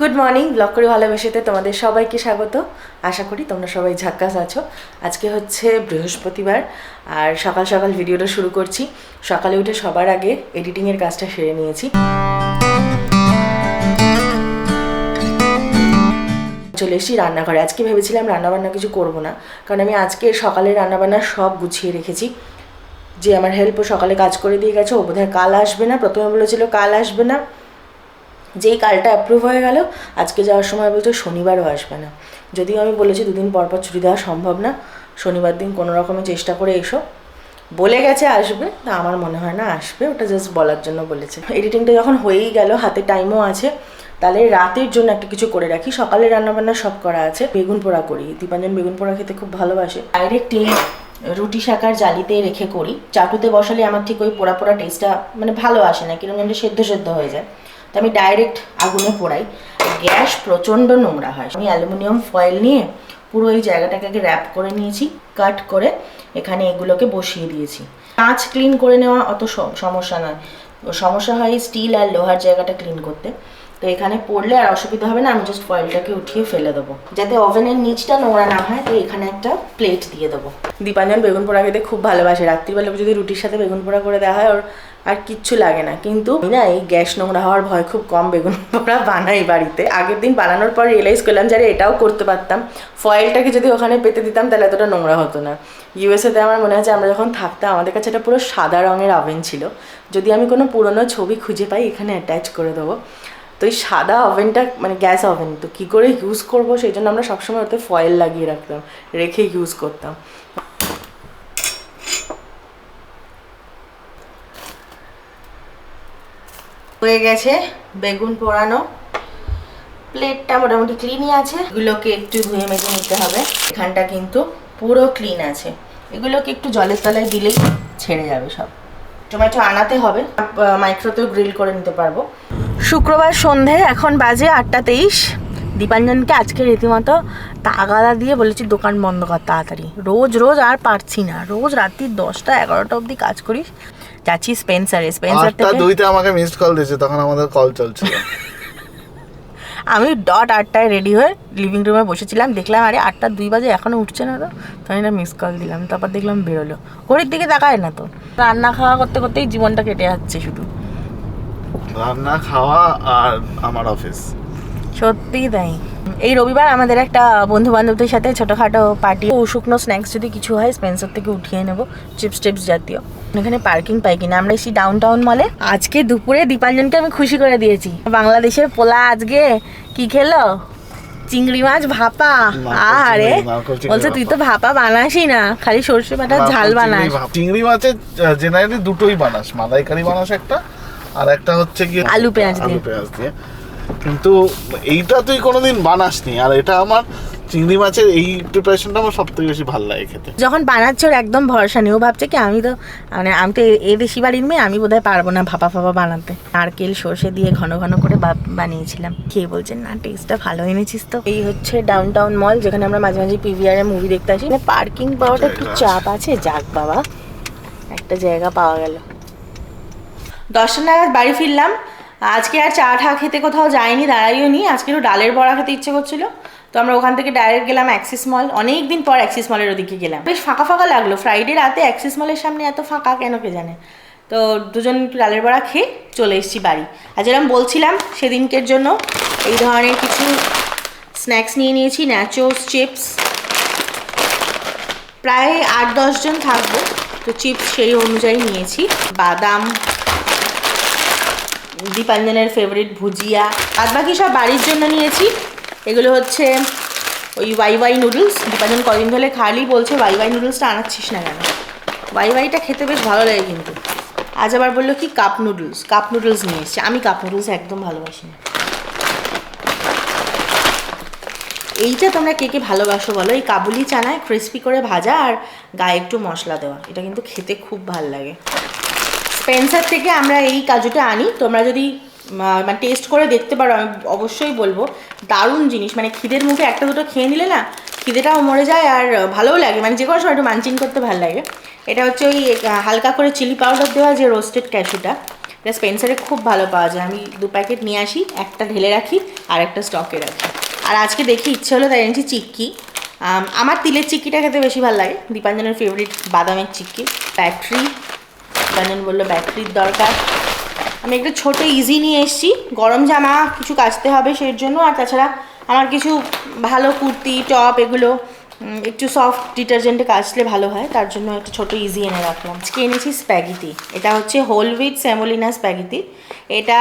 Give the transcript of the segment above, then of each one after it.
Good morning blog করে ভালোবেসেতে তোমাদের সবাইকে স্বাগত। আশা করি তোমরা সবাই ঝাক্কাস আছো। আজকে হচ্ছে বৃহস্পতিবার, আর সকাল সকাল ভিডিওটা শুরু করছি। সকালে উঠে সবার আগে এডিটিংয়ের কাজটা সেরে নিয়েছি। চলে এসেছি রান্নাঘরে। আজকে ভেবেছিলাম রান্নাবান্না কিছু করব না, কারণ আমি আজকে সকালে রান্নাবান্না সব গুছিয়ে রেখেছি। যে আমার হেল্পও সকালে কাজ করে দিয়ে গেছে, ও বোধহয় কাল আসবে না। প্রথমে বলেছিল কাল আসবে না। যেই কালটা অ্যাপ্রুভ হয়ে গেল, আজকে যাওয়ার সময় বলছে শনিবারও আসবে না। যদিও আমি বলেছি দুদিন পর পর ছুটি দেওয়া সম্ভব না, শনিবার দিন কোনো রকমের চেষ্টা করে এসো। বলে গেছে আসবে, তা আমার মনে হয় না আসবে, ওটা জাস্ট বলার জন্য বলেছে। এডিটিংটা যখন হয়েই গেল, হাতে টাইমও আছে, তাহলে রাতের জন্য একটা কিছু করে রাখি। সকালে রান্নাবান্না সব করা আছে, বেগুন পোড়া করি। দীপাঞ্জন বেগুন পোড়া খেতে খুব ভালোবাসে। ডাইরেক্ট এই রুটি শাকার জালিতে রেখে করি। চাটুতে বসালে আমার ঠিক ওই পোড়া পোড়া টেস্টটা মানে ভালো আসে না কীরকম সেদ্ধ সেদ্ধ হয়ে যায়। তো আমি ডাইরেক্ট আগুনে পোড়াই। গ্যাস প্রচণ্ড নোংরা হয়। আমি অ্যালুমিনিয়াম ফয়েল নিয়ে পুরো এই জায়গাটাকে আগে র্যাপ করে নিয়েছি কাট করে এখানে এগুলোকে বসিয়ে দিয়েছি। কাঁচ ক্লিন করে নেওয়া অত সমস্যা নয়। সমস্যা হয় স্টিল আর লোহার জায়গাটা ক্লিন করতে। তো এখানে পড়লে আর অসুবিধা হবে না, আমি জাস্ট ফয়েলটাকে উঠিয়ে ফেলে দেবো। যাতে ওভেনের নিচটা নোংরা না হয়, তো এখানে একটা প্লেট দিয়ে দেবো। দীপাঞ্জন বেগুন পোড়া খেতে খুব ভালোবাসে। রাত্রিবেলা যদি রুটির সাথে বেগুন পোড়া করে দেওয়া হয়, ওর আর কিচ্ছু লাগে না। কিন্তু না এই গ্যাস নোংরা হওয়ার ভয় খুব কম বেগুন পোড়া বানাই বাড়িতে। আগের দিন বানানোর পর রিয়েলাইজ করলাম যে এটাও করতে পারতাম। ফয়েলটাকে যদি ওখানে পেতে দিতাম, তাহলে এতটা নোংরা হতো না। ইউএসএতে আমার মনে আছে, আমরা যখন থাকতাম, আমাদের কাছে একটা পুরো সাদা রঙের ওভেন ছিল। যদি আমি কোনো পুরনো ছবি খুঁজে পাই, এখানে অ্যাটাচ করে দেবো। তো এই সাদা ওভেনটা মানে গ্যাস ওভেন তো কী করে ইউজ করব সেই জন্য আমরা সবসময় ওতে ফয়েল লাগিয়ে রাখতাম, রেখে ইউজ করতাম। হয়ে গেছে বেগুন পোড়ানো। প্লেটটা মোটামুটি ক্লিনই আছে। এগুলোকে একটু ধুয়ে মেজে নিতে হবে। এখানটা কিন্তু পুরো ক্লিন আছে। এগুলোকে একটু জলের তলায় দিলেই ছেড়ে যাবে সব। টমেটো আনাতে হবে। মাইক্রোতেও গ্রিল করে নিতে পারব। শুক্রবার সন্ধে এখন বাজে আটটা তেইশ। দীপাঞ্জনকে আজকে রীতিমতো তাগাদা দিয়ে বলেছি দোকান বন্ধ কর তাড়াতাড়ি। রোজ রোজ আর পারছি না। রোজ রাত্রি দশটা এগারোটা অবধি কাজ করিস। যাচ্ছি স্পেন্সারে স্পেন্সার থেকে দুইতে আমাকে মিসড কল দিয়েছে তখন আমাদের কল চলছিল। আমি ডট আটটায় রেডি হয়ে লিভিং রুমে বসেছিলাম। দেখলাম আরে আটটা দুই বাজে এখনও উঠছে না তো। তখন এটা মিস কল দিলাম। তারপর দেখলাম বেরোলো। ঘড়ির দিকে তাকায় না তো। রান্না খাওয়া করতে করতেই জীবনটা কেটে যাচ্ছে শুধু। রান্না খাওয়া আর আমার অফিস সত্যিই তাই। এই রবিবার আমাদের একটা বন্ধু বান্ধবদের সাথে ছোটোখাটো পার্টি ও শুকনো স্ন্যাক্স যদি কিছু হয় স্পেন্সার থেকে উঠিয়ে নেব চিপস টিপস জাতীয়। এখানে পার্কিং পাই কিনা আমরা এসি ডাউন টাউন মলে আজকে দুপুরে দীপাঞ্জনকে আমি খুশি করে দিয়েছি। বাংলাদেশের পোলা আজকে কি খেলো? চিংড়ি মাছ ভাপা। আরে বলছে তুই তো ভাপা। বানাসই না খালি সর্ষে বাটার ঝাল বানাস। চিংড়ি মাছের জেনারেলি দুটোই বানাস। মালাইকারি বানাস একটা আর একটা হচ্ছে কি আলু পেঁয়াজ। আলু পেঁয়াজ দিয়ে। কিন্তু এইটা তুই কোনোদিন বানাসনি আর এটা আমার চিংড়ি মাছের এই প্রিপারেশনটা আমার সব থেকে বেশি ভালো লাগে খেতে। যখন বানাচ্ছে ওর একদম ভরসা নেই। ও ভাবছে কি আমি তো মানে আমি তো এ- দেশি বাড়ির মেয়ে আমি বোধহয় পারব না ভাপা ফাপা বানাতে। নারকেল সর্ষে দিয়ে ঘন ঘন করে বানিয়েছিলাম। খেয়ে বলছেন না টেস্টটা ভালো এনেছিস তো। এই হচ্ছে ডাউন টাউন মল যেখানে আমরা মাঝে মাঝে পিভিআর এ মুভি দেখতে আসি। মানে পার্কিং পাওয়াটা একটু চাপ আছে যাক বাবা একটা জায়গা পাওয়া গেল। দশটা নাগাদ বাড়ি ফিরলাম। আজকে আর চা ঠা খেতে কোথাও যাইনি, দাঁড়াইও নি। আজকে একটু ডালের বড়া খেতে ইচ্ছে করছিল। তো আমরা ওখান থেকে ডাইরেক্ট গেলাম অ্যাক্সিস মল অনেক দিন পর অ্যাক্সিস মলের ওদিকে গেলাম। বেশ ফাঁকা ফাঁকা লাগল। ফ্রাইডে রাতে অ্যাক্সিস মলের সামনে এত ফাঁকা কেন কে জানে? তো দুজন ডালের বড়া খেয়ে চলে এসেছি বাড়ি। আর যেরকম বলছিলাম, সেদিনকের জন্য এই ধরনের কিছু স্ন্যাক্স নিয়ে নিয়েছি ন্যাচোস চিপস প্রায় আট দশজন থাকব। তো চিপস সেই অনুযায়ী নিয়েছি। বাদাম দীপাঞ্জনের ফেভারিট ভুজিয়া। বাদ বাকি সব বাড়ির জন্য নিয়েছি। এগুলো হচ্ছে ওই ওয়াই ওয়াই নুডলস দীপাঞ্জন কদিন ধরে খালি বলছে ওয়াই ওয়াই নুডলসটা আনাচ্ছিস না কেন? ওয়াই ওয়াইটা খেতে বেশ ভালো লাগে কিন্তু। আজ আবার বলল কি কাপ নুডলস কাপ নুডলস নিয়ে এসছে। আমি কাপ নুডলস একদম ভালোবাসি না। এইটা তোমরা কে কে ভালোবাসো বলো? এই কাবুলি চানায় ক্রিস্পি করে ভাজা আর গায়ে একটু মশলা দেওয়া। এটা কিন্তু খেতে খুব ভালো লাগে। স্পেন্সার থেকে আমরা এই কাজুটা আনি। তোমরা যদি মানে টেস্ট করে দেখতে পারো, আমি অবশ্যই বলব। দারুণ জিনিস মানে খিদের মুখে একটা দুটো খেয়ে নিলে না, খিদেটাও মরে যায় আর ভালোও লাগে। মানে যে কোনো সময় একটু মানচিন করতে ভালো লাগে। এটা হচ্ছে ওই হালকা করে চিলি পাউডার দেওয়া যে রোস্টেড ক্যাশুটা এটা স্পেন্সারে খুব ভালো পাওয়া যায়। আমি দু প্যাকেট নিয়ে আসি, একটা ঢেলে রাখি আর একটা স্টকে রাখি। আর আজকে দেখি ইচ্ছে হলো তাই এনেছি চিক্কি। আমার তিলের চিক্কিটা খেতে বেশি ভালো লাগে। দীপাঞ্জনের ফেভারিট বাদামের চিক্কি ব্যাটারি দীপাঞ্জন বলল ব্যাটারির দরকার। আমি একটু ছোটো ইজি নিয়ে এসেছি। গরম জামা, কিছু কাচতে হবে সেই জন্য। আর তাছাড়া আমার কিছু ভালো কুর্তি টপ এগুলো একটু সফট ডিটারজেন্টে কাচলে ভালো হয়, তার জন্য একটা ছোটো ইজি এনে রাখলাম। আজকে এনেছি স্প্যাগিতি এটা হচ্ছে হোল উইথ স্যামোলিনা স্প্যাগিতি এটা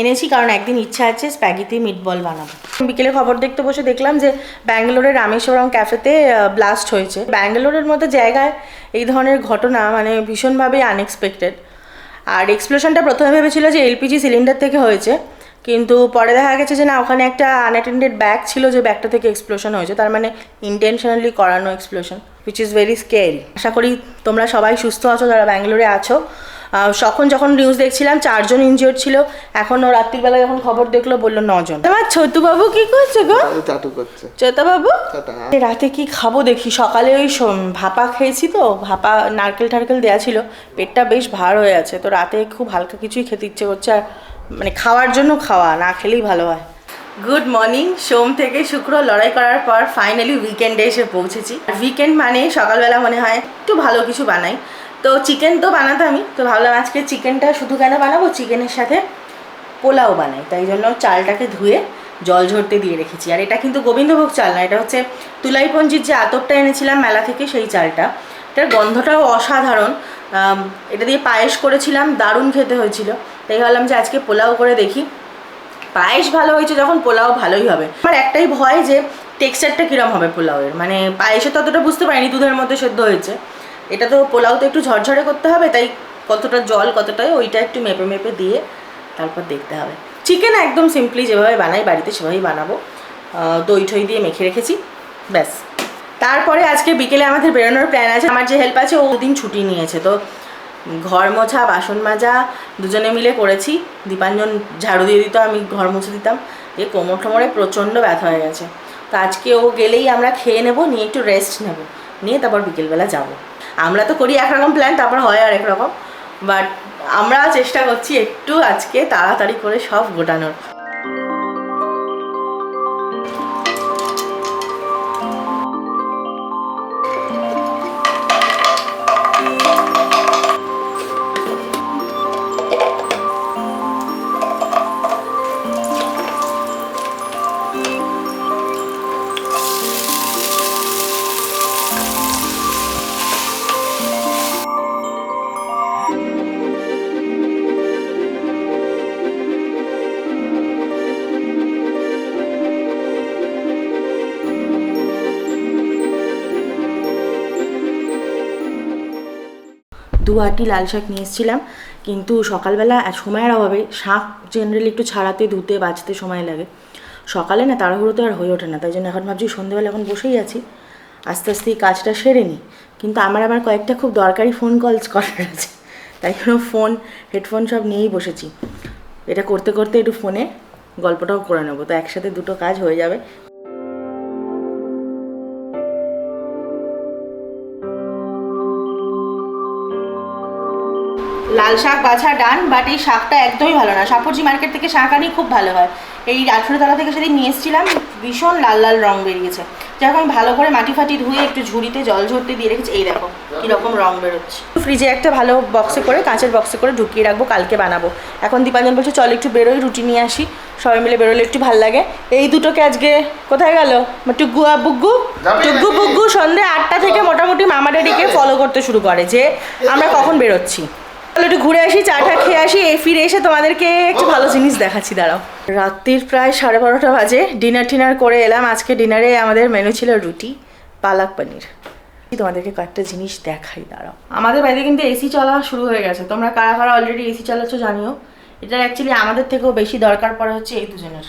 এনেছি কারণ একদিন ইচ্ছা আছে স্প্যাগিতি মিটবল বানাবো। বিকেলে খবর দেখতে বসে দেখলাম যে ব্যাঙ্গালোরের রামেশ্বরম ক্যাফেতে ব্লাস্ট হয়েছে। ব্যাঙ্গালোরের মতো জায়গায় এই ধরনের ঘটনা মানে ভীষণভাবেই আনএক্সপেক্টেড আর এক্সপ্লোশনটা প্রথমে ভেবেছিল যে এলপিজি সিলিন্ডার থেকে হয়েছে। কিন্তু পরে দেখা গেছে যে না ওখানে একটা আনঅ্যাটেন্ডেড ব্যাগ ছিল যে ব্যাগটা থেকে এক্সপ্লোশন হয়েছে। তার মানে ইন্টেনশনালি করানো explosion which is very scary আশা করি তোমরা সবাই সুস্থ আছো যারা ব্যাঙ্গালোরে আছো। তখন যখন নিউজ দেখছিলাম চারজন ইনজিওর ছিল। এখন এখনও রাত্রিবেলা যখন খবর দেখল বলল নজন। তোমার ছোটুবাবু কি করছে গো? চাটু করছে। চোতাবাবু টাটা। রাতে কি খাব দেখি। সকালে ওই ভাপা খেয়েছি তো ভাপা নারকেল টারকেল দেওয়া ছিল। পেটটা বেশ ভার হয়ে আছে। তো রাতে খুব হালকা কিছুই খেতে ইচ্ছে করছে। আর মানে খাওয়ার জন্য খাওয়া, না খেলেই ভালো হয়। গুড মর্নিং সোম থেকে শুক্র লড়াই করার পর ফাইনালি উইকেন্ডে এসে পৌঁছেছি। আর উইকেন্ড মানে সকালবেলা মনে হয় একটু ভালো কিছু বানাই। তো চিকেন তো বানাতামই, তো ভাবলাম আজকে চিকেনটা শুধু কেন বানাবো? চিকেনের সাথে পোলাও বানাই। তাই জন্য চালটাকে ধুয়ে জল ঝরতে দিয়ে রেখেছি। আর এটা কিন্তু গোবিন্দভোগ চাল না, এটা হচ্ছে তুলাইপঞ্জির যে আতপটা এনেছিলাম মেলা থেকে সেই চালটা। এটার গন্ধটাও অসাধারণ। এটা দিয়ে পায়েস করেছিলাম, দারুণ খেতে হয়েছিল। তাই ভাবলাম যে আজকে পোলাও করে দেখি। পায়েস ভালো হয়েছে যখন, পোলাও ভালোই হবে। আমার একটাই ভয় যে টেক্সচারটা কীরকম হবে পোলাওয়ের। মানে পায়েসে ততটা বুঝতে পারিনি, দুধের মধ্যে সেদ্ধ হয়েছে। এটা তো পোলাও তো একটু ঝরঝরে করতে হবে, তাই কতটা জল, কতটা ওইটা একটু মেপে মেপে দিয়ে তারপর দেখতে হবে। চিকেন একদম সিম্পলি যেভাবে বানাই, বাড়িতে সেভাবেই বানাবো। দই ঠই দিয়ে মেখে রেখেছি। ব্যাস। তারপরে আজকে বিকেলে আমাদের বেরোনোর প্ল্যান আছে। আমার যে হেল্প আছে, ও দিন ছুটি নিয়েছে। তো ঘর মোছা, বাসন মাজা, দুজনে মিলে করেছি। দীপাঞ্জন ঝাড়ু দিয়ে দিত, আমি ঘর মুছে দিতাম। এ কোমর ঠোমরে প্রচণ্ড ব্যথা হয়ে গেছে। তো আজকে ও গেলেই আমরা খেয়ে নেব, নিয়ে একটু রেস্ট নেব। নিয়ে তারপর বিকেলবেলা যাব। আমরা তো করি একরকম প্ল্যান তারপর হয় আর রকম। বাট আমরা চেষ্টা করছি একটু আজকে তাড়াতাড়ি করে সব গোটানোর। দু আটি লাল শাক নিয়ে এসেছিলাম। কিন্তু সকালবেলা সময়ের অভাবে শাক জেনারেলি একটু ছাড়াতে, ধুতে বাছতে সময় লাগে। সকালে না তাড়াহুড়োতে আর হয়ে ওঠে না, তাই জন্য এখন ভাবছি সন্ধ্যেবেলা এখন বসেই আছি। আস্তে আস্তে এই কাজটা সেরে নিই। কিন্তু আমার আবার কয়েকটা খুব দরকারি ফোন কলস করার আছে। তাই জন্য ফোন হেডফোন সব নিয়েই বসেছি। এটা করতে করতে একটু ফোনে গল্পটাও করে নেব। তো একসাথে দুটো কাজ হয়ে যাবে। লাল শাক বাছা ডান বাট এই শাকটা একদমই ভালো না। সাপুরজি মার্কেট থেকে শাক আনি খুব ভালো হয়। এই আঠেরোতলা থেকে সেদিন নিয়ে এসেছিলাম ভীষণ লাল লাল রং বেরিয়েছে। যাক আমি ভালো করে মাটি ফাটি ধুয়ে একটু ঝুড়িতে জল ঝরতে দিয়ে রেখেছি। এই দেখো কীরকম রং বেরোচ্ছে। ফ্রিজে একটা ভালো বক্সে করে কাঁচের বক্সে করে ঢুকিয়ে রাখব কালকে বানাবো। এখন দীপাঞ্জন বলছে চল একটু বেরোই রুটি নিয়ে আসি। সবাই মিলে বেরোলে একটু ভালো লাগে। এই দুটোকে আজকে কোথায় গেল? টুগ্গু আর বুগ্গু টুগ্গু বুগ্গু সন্ধে আটটা থেকে মোটামুটি মামা ড্যাডিকে ফলো করতে শুরু করে যে আমরা কখন বেরোচ্ছি। একটু ঘুরে আসি চাটা খেয়ে আসি ফিরে এসে তোমাদেরকে একটু ভালো জিনিস দেখাচ্ছি, দাঁড়াও। রাত্রির প্রায় সাড়ে বারোটা বাজে ডিনার টিনার করে এলাম, আজকে ডিনারে আমাদের মেনু ছিল রুটি, পালাক পনির। তোমাদেরকে কয়েকটা জিনিস দেখাই, দাঁড়াও। আমাদের বাড়িতে কিন্তু এসি চলা শুরু হয়ে গেছে। তোমরা কারা কারা অলরেডি এসি চালাচ্ছ জানিও। এটা অ্যাকচুয়ালি আমাদের থেকেও বেশি দরকার পড়ে হচ্ছে এই দুজনের।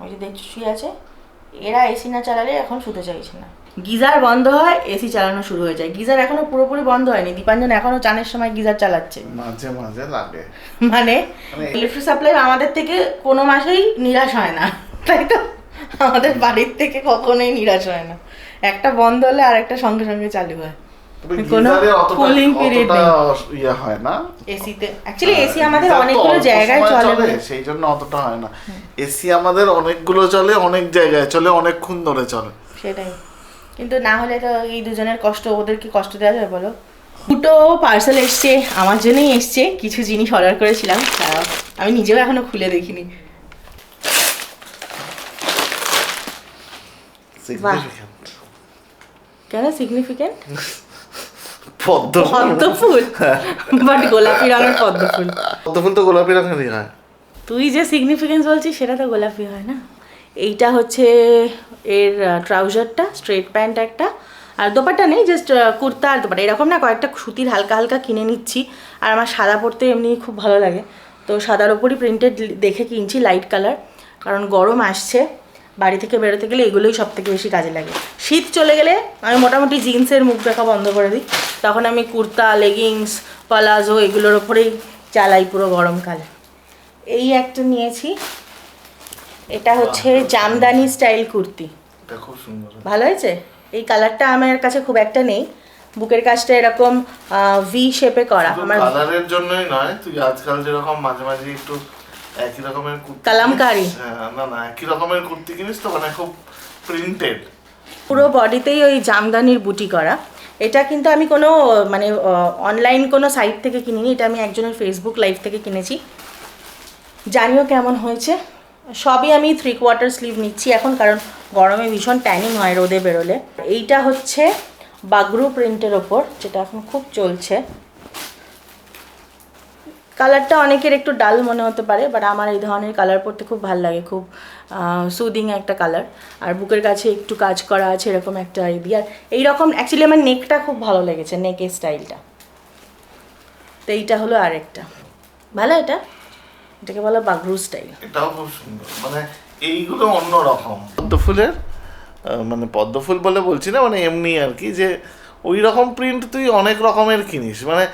ওই যে দেখছ, শুয়ে আছে। এরা এসি না চালালে এখন শুতে চাইছে না। গিজার বন্ধ হয় এসি চালানো শুরু হয়ে যায়। গিজার এখনও পুরোপুরি বন্ধ হয়নি। দীপাঞ্জন এখনও চানের সময় গিজার চালাচ্ছে। মাঝে মাঝে লাগে। মানে মানে- ইলেকট্রিক সাপ্লাই আমাদের থেকে কোনো মাসেই নিরাশ হয় না। তাই তো? আমাদের বাড়ির থেকে কখনোই নিরাশ হয় না। একটা বন্ধ হলে আরেকটা সঙ্গে সঙ্গে চালু হয়। তবে কোনো গিজারে অতটা cooling period অতটা নেই। ইয়ে হয় না। এসিতে। অ্যাকচুয়ালি এসি আমাদের অনেকগুলো জায়গায় সময় চলে বলে। সেই জন্য অতটা হয় না। এসি আমাদের অনেকগুলো চলে অনেক জায়গায় চলে অনেকক্ষণ ধরে চলে। সেটাই। কিন্তু না হলে তো এই দুজনের কষ্ট ওদের কি কষ্ট দেওয়া যাবে বলো? দুটো পার্সেল এসছে আমার জন্যই এসছে কিছু জিনিস অর্ডার করেছিলাম। আমি নিজেও এখনও খুলে দেখিনি। কেন সিগনিফিকেন্ট পদ্ম পদ্ম বাট গোলাপি রঙের পদ্ম ফুল তো গোলাপি রঙেরই হয়। তুই যে সিগনিফিকেন্স বলছিস সেটা তো গোলাপি হয় না। এইটা হচ্ছে এর ট্রাউজারটা স্ট্রেট প্যান্ট একটা। আর দোপাট্টা নেই জাস্ট কুর্তা আর দোপাট্টা। এরকম না কয়েকটা সুতির হালকা হালকা কিনে নিচ্ছি। আর আমার সাদা পরতে এমনি খুব ভালো লাগে। তো সাদার ওপরই প্রিন্টেড দেখে কিনছি লাইট কালার কারণ গরম আসছে। বাড়ি থেকে বেরোতে গেলে এগুলোই সব থেকে বেশি কাজে লাগে। শীত চলে গেলে আমি মোটামুটি জিন্সের মুখ দেখা বন্ধ করে দিই। তখন আমি কুর্তা লেগিংস পলাজো এগুলোর ওপরেই চালাই পুরো গরমকালে। এই একটা নিয়েছি। এটা হচ্ছে জামদানি স্টাইল কুর্তি। খুব সুন্দর। ভালো হয়েছে? এই কালারটা আমার কাছে খুব একটা নেই। বুকের কাজটা এরকম ভি শেপে করা। আমার কালারের জন্যই নয় তুই আজকাল যেরকম মাঝে মাঝে একটু একই রকমের কুর্তি কালামকারী। হ্যাঁ, না না একই রকমের কুর্তি কিনিস তো মানে খুব প্রিন্টেড পুরো বডিতেই ওই জামদানির বুটি করা। এটা কিন্তু আমি কোনো মানে অনলাইন কোনো সাইট থেকে কিনিনি। এটা আমি একজনের ফেসবুক লাইভ থেকে কিনেছি। জানিও কেমন হয়েছে। সবই আমি থ্রি কোয়ার্টার স্লিভ নিচ্ছি এখন কারণ গরমে ভীষণ ট্যানিং হয় রোদে বেরোলে। এইটা হচ্ছে বাগরু প্রিন্টের ওপর, যেটা এখন খুব চলছে। কালারটা অনেকের একটু ডাল মনে হতে পারে বাট আমার এই ধরনের কালার পরতে খুব ভালো লাগে, খুব সুদিং একটা কালার। আর বুকের কাছে একটু কাজ করা আছে এরকম একটা আইডিয়া এইরকম অ্যাকচুয়ালি আমার নেকটা খুব ভালো লেগেছে নেকের স্টাইলটা তো এইটা হলো আরেকটা। ভালো এটা? এটাকে বলা বাগরু স্টাইল এটাও খুব সুন্দর। মানে এইগুলো অন্য রকম পদ্ম ফুলের মানে পদ্ম ফুল বলে বলছি না মানে এমনি আর কি, যে ওই রকম প্রিন্ট তুই অনেক রকমের কিনিস। মানে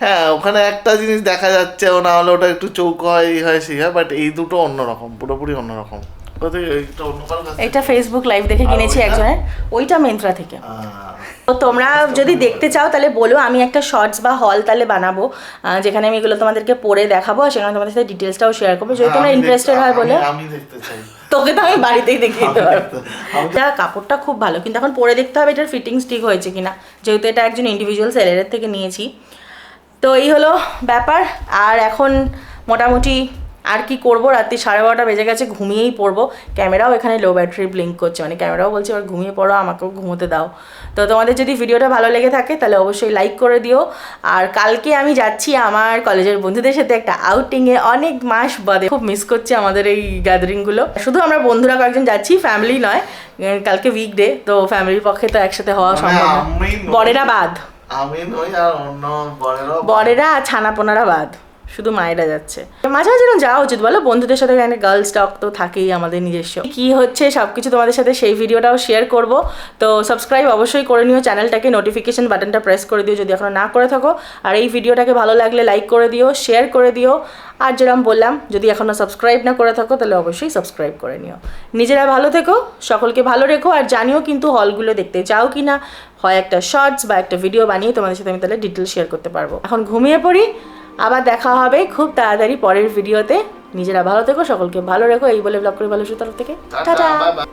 হ্যাঁ ওখানে একটা জিনিস দেখা যাচ্ছে ও না হলে ওটা একটু চৌকো হয় এই হয় সেই হয় বাট এই দুটো অন্যরকম, পুরোপুরি অন্যরকম। এটা ফেসবুক লাইভ দেখে কিনেছি একজনের। ওইটা মেন্ত্রা থেকে। তো তোমরা যদি দেখতে চাও তাহলে বলো আমি একটা শর্টস বা হল তাহলে বানাবো। যেখানে আমি এগুলো তোমাদেরকে পরে দেখাবো আর সেখানে তোমাদের সাথে ডিটেলসটাও শেয়ার করব। যদি হ্যাঁ, তোমরা ইন্টারেস্টেড হয় বলে। আমি- আমি দেখতে চাই। তোকে তো আমি বাড়িতেই দেখিয়ে দিতে পারব এটা কাপড়টা খুব ভালো। কিন্তু এখন পরে দেখতে হবে এটার ফিটিংস ঠিক হয়েছে কিনা। যেহেতু এটা একজন ইন্ডিভিজুয়াল সেলারের থেকে নিয়েছি। তো এই হলো ব্যাপার। আর এখন মোটামুটি আর কি করব? রাত্রি সাড়ে বারোটা বেজে গেছে ঘুমিয়েই পড়ব। ক্যামেরাও এখানে লো ব্যাটারি ব্লিঙ্ক করছে। মানে ক্যামেরাও বলছে এবার ঘুমিয়ে পড়ো আমাকেও ঘুমোতে দাও। তো তোমাদের যদি ভিডিওটা ভালো লেগে থাকে তাহলে অবশ্যই লাইক করে দিও। আর কালকে আমি যাচ্ছি আমার কলেজের বন্ধুদের সাথে একটা আউটিংয়ে অনেক মাস বাদে খুব মিস করছি আমাদের এই গ্যাদারিংগুলো শুধু আমরা বন্ধুরা কয়েকজন যাচ্ছি ফ্যামিলি নয় কালকে উইকডে তো ফ্যামিলির পক্ষে তো একসাথে হওয়া মানে সম্ভব না। বরেরা বাদ। বরেরা ছানাপোনারা বাদ। শুধু মায়েরা যাচ্ছে। মাঝে মাঝে এরকম যাওয়া উচিত, বলো? বন্ধুদের সাথে এখানে গার্লস টক তো থাকেই আমাদের নিজস্ব। কি হচ্ছে সব কিছু তোমাদের সাথে সেই ভিডিওটাও শেয়ার করব। তো সাবস্ক্রাইব অবশ্যই করে নিও চ্যানেলটাকে নোটিফিকেশন বাটনটা প্রেস করে দিও যদি এখনও না করে থাকো। আর এই ভিডিওটাকে ভালো লাগলে লাইক করে দিও শেয়ার করে দিও। আর যেরকম বললাম, যদি এখনও সাবস্ক্রাইব না করে থাকো, তাহলে অবশ্যই সাবস্ক্রাইব করে নিও। নিজেরা ভালো থেকো, সকলকে ভালো রেখো, আর জানিও কিন্তু হলগুলো দেখতে চাও কি না হয় একটা শর্টস বা একটা ভিডিও বানিয়ে তোমাদের সাথে আমি তাহলে ডিটেল শেয়ার করতে পারব। এখন ঘুমিয়ে পড়ি আবার দেখা হবে খুব তাড়াতাড়ি পরের ভিডিওতে। নিজেরা ভালো থেকো সকলকে ভালো রেখো। এই বলে ব্লগ করে ভালো তরফ থেকে টাটা বাই।